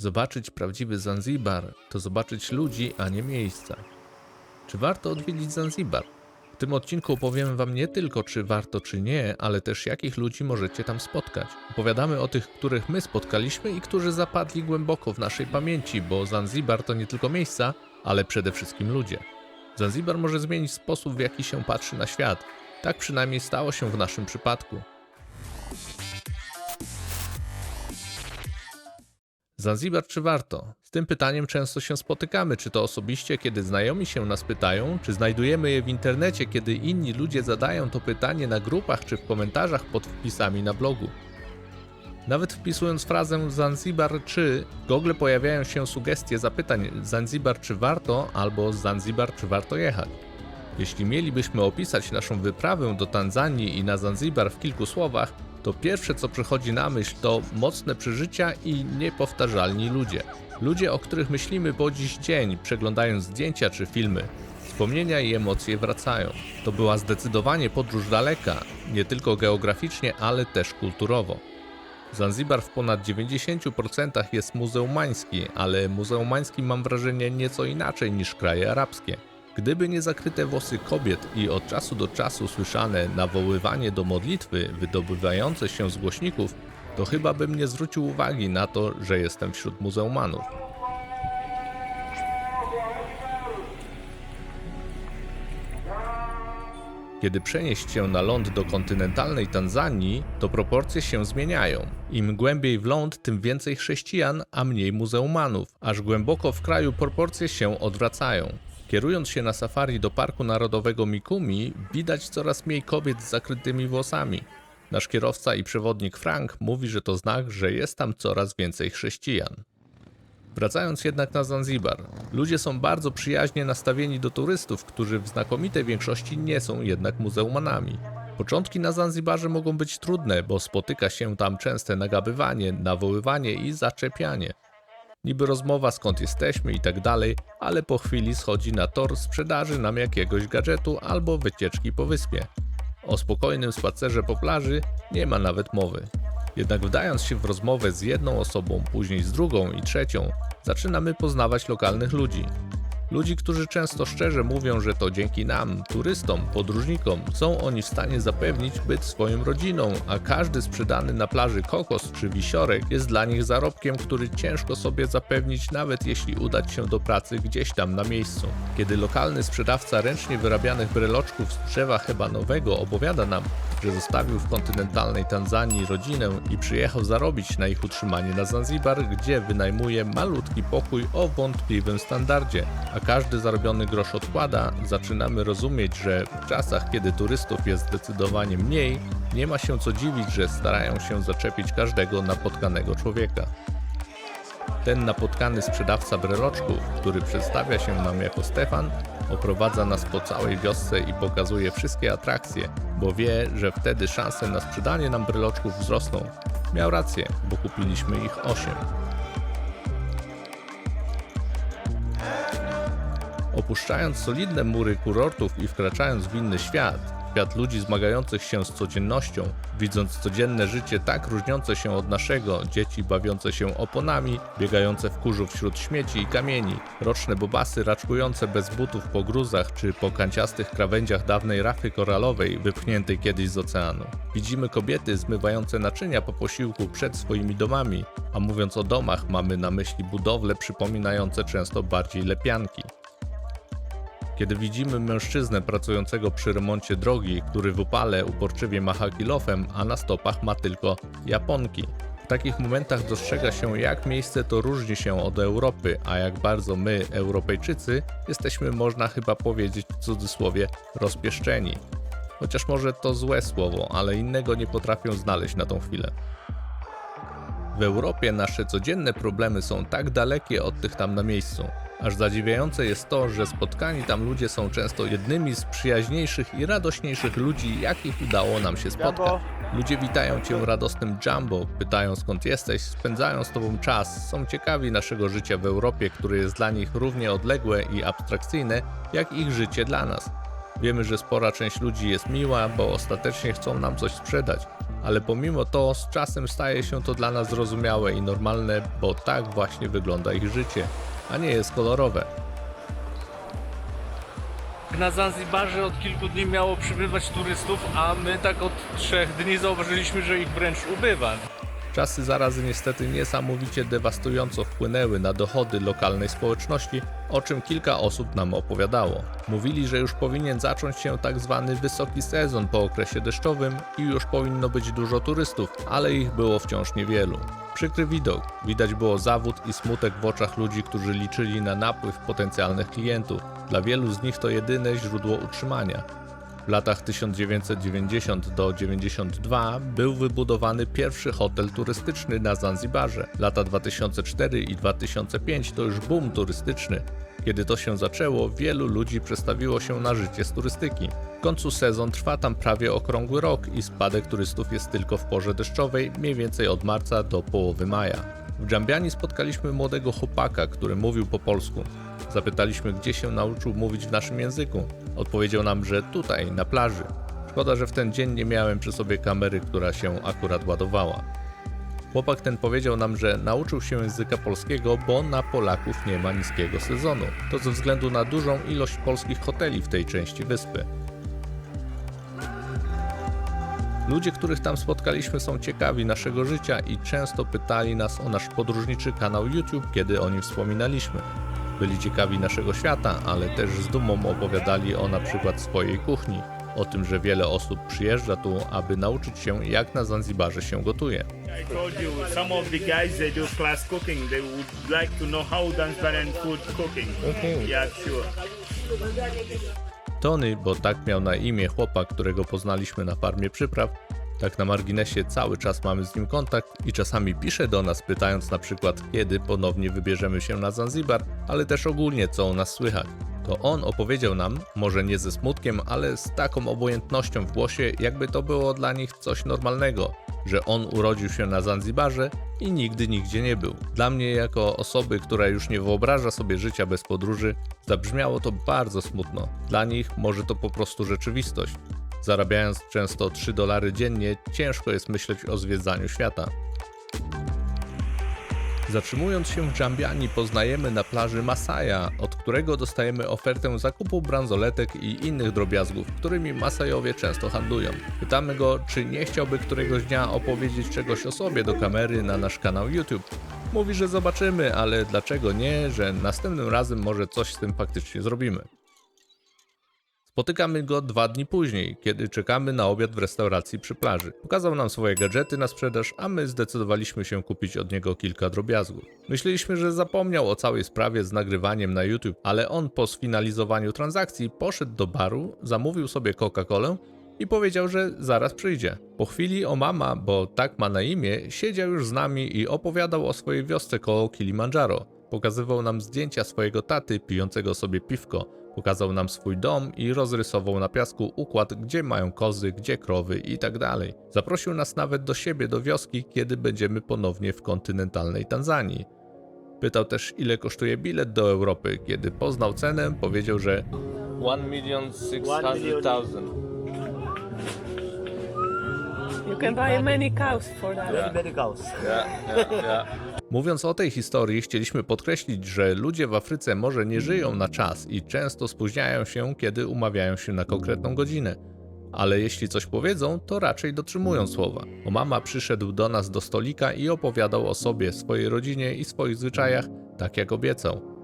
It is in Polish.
Zobaczyć prawdziwy Zanzibar to zobaczyć ludzi, a nie miejsca. Czy warto odwiedzić Zanzibar? W tym odcinku opowiem Wam nie tylko, czy warto, czy nie, ale też jakich ludzi możecie tam spotkać. Opowiadamy o tych, których my spotkaliśmy i którzy zapadli głęboko w naszej pamięci, bo Zanzibar to nie tylko miejsca, ale przede wszystkim ludzie. Zanzibar może zmienić sposób, w jaki się patrzy na świat. Tak przynajmniej stało się w naszym przypadku. Zanzibar czy warto? Z tym pytaniem często się spotykamy, czy to osobiście, kiedy znajomi się nas pytają, czy znajdujemy je w internecie, kiedy inni ludzie zadają to pytanie na grupach czy w komentarzach pod wpisami na blogu. Nawet wpisując frazę Zanzibar czy, w Google pojawiają się sugestie zapytań Zanzibar czy warto albo Zanzibar czy warto jechać. Jeśli mielibyśmy opisać naszą wyprawę do Tanzanii i na Zanzibar w kilku słowach, to pierwsze co przychodzi na myśl to mocne przeżycia i niepowtarzalni ludzie. Ludzie, o których myślimy po dziś dzień, przeglądając zdjęcia czy filmy. Wspomnienia i emocje wracają. To była zdecydowanie podróż daleka, nie tylko geograficznie, ale też kulturowo. Zanzibar w ponad 90% jest muzeumański, ale muzeumański mam wrażenie nieco inaczej niż kraje arabskie. Gdyby nie zakryte włosy kobiet i od czasu do czasu słyszane nawoływanie do modlitwy wydobywające się z głośników, to chyba bym nie zwrócił uwagi na to, że jestem wśród muzeumanów. Kiedy przenieść się na ląd do kontynentalnej Tanzanii, to proporcje się zmieniają. Im głębiej w ląd, tym więcej chrześcijan, a mniej muzeumanów, aż głęboko w kraju proporcje się odwracają. Kierując się na safari do Parku Narodowego Mikumi, widać coraz mniej kobiet z zakrytymi włosami. Nasz kierowca i przewodnik Frank mówi, że to znak, że jest tam coraz więcej chrześcijan. Wracając jednak na Zanzibar, ludzie są bardzo przyjaźnie nastawieni do turystów, którzy w znakomitej większości nie są jednak muzeumanami. Początki na Zanzibarze mogą być trudne, bo spotyka się tam częste nagabywanie, nawoływanie i zaczepianie. Niby rozmowa skąd jesteśmy i tak dalej, ale po chwili schodzi na tor sprzedaży nam jakiegoś gadżetu albo wycieczki po wyspie. O spokojnym spacerze po plaży nie ma nawet mowy. Jednak wdając się w rozmowę z jedną osobą, później z drugą i trzecią, zaczynamy poznawać lokalnych ludzi. Ludzi, którzy często szczerze mówią, że to dzięki nam, turystom, podróżnikom, są oni w stanie zapewnić byt swoim rodzinom, a każdy sprzedany na plaży kokos czy wisiorek jest dla nich zarobkiem, który ciężko sobie zapewnić, nawet jeśli udać się do pracy gdzieś tam na miejscu. Kiedy lokalny sprzedawca ręcznie wyrabianych breloczków z drzewa hebanowego opowiada nam, że zostawił w kontynentalnej Tanzanii rodzinę i przyjechał zarobić na ich utrzymanie na Zanzibar, gdzie wynajmuje malutki pokój o wątpliwym standardzie, a każdy zarobiony grosz odkłada, zaczynamy rozumieć, że w czasach, kiedy turystów jest zdecydowanie mniej, nie ma się co dziwić, że starają się zaczepić każdego napotkanego człowieka. Ten napotkany sprzedawca breloczków, który przedstawia się nam jako Stefan, oprowadza nas po całej wiosce i pokazuje wszystkie atrakcje, bo wie, że wtedy szanse na sprzedanie nam breloczków wzrosną. Miał rację, bo kupiliśmy ich 8. Opuszczając solidne mury kurortów i wkraczając w inny świat, świat ludzi zmagających się z codziennością, widząc codzienne życie tak różniące się od naszego, dzieci bawiące się oponami, biegające w kurzu wśród śmieci i kamieni, roczne bobasy raczkujące bez butów po gruzach czy po kanciastych krawędziach dawnej rafy koralowej wypchniętej kiedyś z oceanu. Widzimy kobiety zmywające naczynia po posiłku przed swoimi domami, a mówiąc o domach mamy na myśli budowle przypominające często bardziej lepianki. Kiedy widzimy mężczyznę pracującego przy remoncie drogi, który w upale uporczywie macha kilofem, a na stopach ma tylko japonki. W takich momentach dostrzega się, jak miejsce to różni się od Europy, a jak bardzo my, Europejczycy, jesteśmy, można chyba powiedzieć w cudzysłowie, rozpieszczeni. Chociaż może to złe słowo, ale innego nie potrafię znaleźć na tą chwilę. W Europie nasze codzienne problemy są tak dalekie od tych tam na miejscu. Aż zadziwiające jest to, że spotkani tam ludzie są często jednymi z przyjaźniejszych i radośniejszych ludzi, jakich udało nam się spotkać. Ludzie witają cię radosnym jumbo, pytają skąd jesteś, spędzają z tobą czas, są ciekawi naszego życia w Europie, które jest dla nich równie odległe i abstrakcyjne, jak ich życie dla nas. Wiemy, że spora część ludzi jest miła, bo ostatecznie chcą nam coś sprzedać, ale pomimo to z czasem staje się to dla nas zrozumiałe i normalne, bo tak właśnie wygląda ich życie, a nie jest kolorowe. Na Zanzibarze od kilku dni miało przybywać turystów, a my tak od trzech dni zauważyliśmy, że ich wręcz ubywa. Czasy zarazy niestety niesamowicie dewastująco wpłynęły na dochody lokalnej społeczności, o czym kilka osób nam opowiadało. Mówili, że już powinien zacząć się tak zwany wysoki sezon po okresie deszczowym i już powinno być dużo turystów, ale ich było wciąż niewielu. Przykry widok, widać było zawód i smutek w oczach ludzi, którzy liczyli na napływ potencjalnych klientów. Dla wielu z nich to jedyne źródło utrzymania. W latach 1990 do 92 był wybudowany pierwszy hotel turystyczny na Zanzibarze. Lata 2004 i 2005 to już boom turystyczny. Kiedy to się zaczęło, wielu ludzi przestawiło się na życie z turystyki. W końcu sezon trwa tam prawie okrągły rok i spadek turystów jest tylko w porze deszczowej, mniej więcej od marca do połowy maja. W Dżambiani spotkaliśmy młodego chłopaka, który mówił po polsku. Zapytaliśmy, gdzie się nauczył mówić w naszym języku. Odpowiedział nam, że tutaj, na plaży. Szkoda, że w ten dzień nie miałem przy sobie kamery, która się akurat ładowała. Chłopak ten powiedział nam, że nauczył się języka polskiego, bo na Polaków nie ma niskiego sezonu. To ze względu na dużą ilość polskich hoteli w tej części wyspy. Ludzie, których tam spotkaliśmy, są ciekawi naszego życia i często pytali nas o nasz podróżniczy kanał YouTube, kiedy o nim wspominaliśmy. Byli ciekawi naszego świata, ale też z dumą opowiadali o na przykład swojej kuchni, o tym, że wiele osób przyjeżdża tu, aby nauczyć się, jak na Zanzibarze się gotuje. Tony, bo tak miał na imię chłopak, którego poznaliśmy na farmie przypraw, tak na marginesie cały czas mamy z nim kontakt i czasami pisze do nas pytając na przykład kiedy ponownie wybierzemy się na Zanzibar, ale też ogólnie co u nas słychać. To on opowiedział nam, może nie ze smutkiem, ale z taką obojętnością w głosie, jakby to było dla nich coś normalnego, że on urodził się na Zanzibarze i nigdy nigdzie nie był. Dla mnie, jako osoby, która już nie wyobraża sobie życia bez podróży, zabrzmiało to bardzo smutno. Dla nich może to po prostu rzeczywistość. Zarabiając często 3 dolary dziennie, ciężko jest myśleć o zwiedzaniu świata. Zatrzymując się w Dżambiani poznajemy na plaży Masaja, od którego dostajemy ofertę zakupu bransoletek i innych drobiazgów, którymi Masajowie często handlują. Pytamy go, czy nie chciałby któregoś dnia opowiedzieć czegoś o sobie do kamery na nasz kanał YouTube. Mówi, że zobaczymy, ale dlaczego nie, że następnym razem może coś z tym faktycznie zrobimy. Spotykamy go dwa dni później, kiedy czekamy na obiad w restauracji przy plaży. Pokazał nam swoje gadżety na sprzedaż, a my zdecydowaliśmy się kupić od niego kilka drobiazgów. Myśleliśmy, że zapomniał o całej sprawie z nagrywaniem na YouTube, ale on po sfinalizowaniu transakcji poszedł do baru, zamówił sobie Coca-Colę i powiedział, że zaraz przyjdzie. Po chwili o mama, bo tak ma na imię, siedział już z nami i opowiadał o swojej wiosce koło Kilimandżaro. Pokazywał nam zdjęcia swojego taty pijącego sobie piwko. Pokazał nam swój dom i rozrysował na piasku układ, gdzie mają kozy, gdzie krowy i tak dalej. Zaprosił nas nawet do siebie, do wioski, kiedy będziemy ponownie w kontynentalnej Tanzanii. Pytał też, ile kosztuje bilet do Europy. Kiedy poznał cenę, powiedział, że 1 milion 600 thousand. You can buy many cows for that. Cows. Yeah, yeah, yeah. Mówiąc o tej historii, chcieliśmy podkreślić, że ludzie w Afryce może nie żyją na czas i często spóźniają się, kiedy umawiają się na konkretną godzinę. Ale jeśli coś powiedzą, to raczej dotrzymują słowa. O mama przyszedł do nas do stolika i opowiadał o sobie, swojej rodzinie i swoich zwyczajach, tak jak obiecał.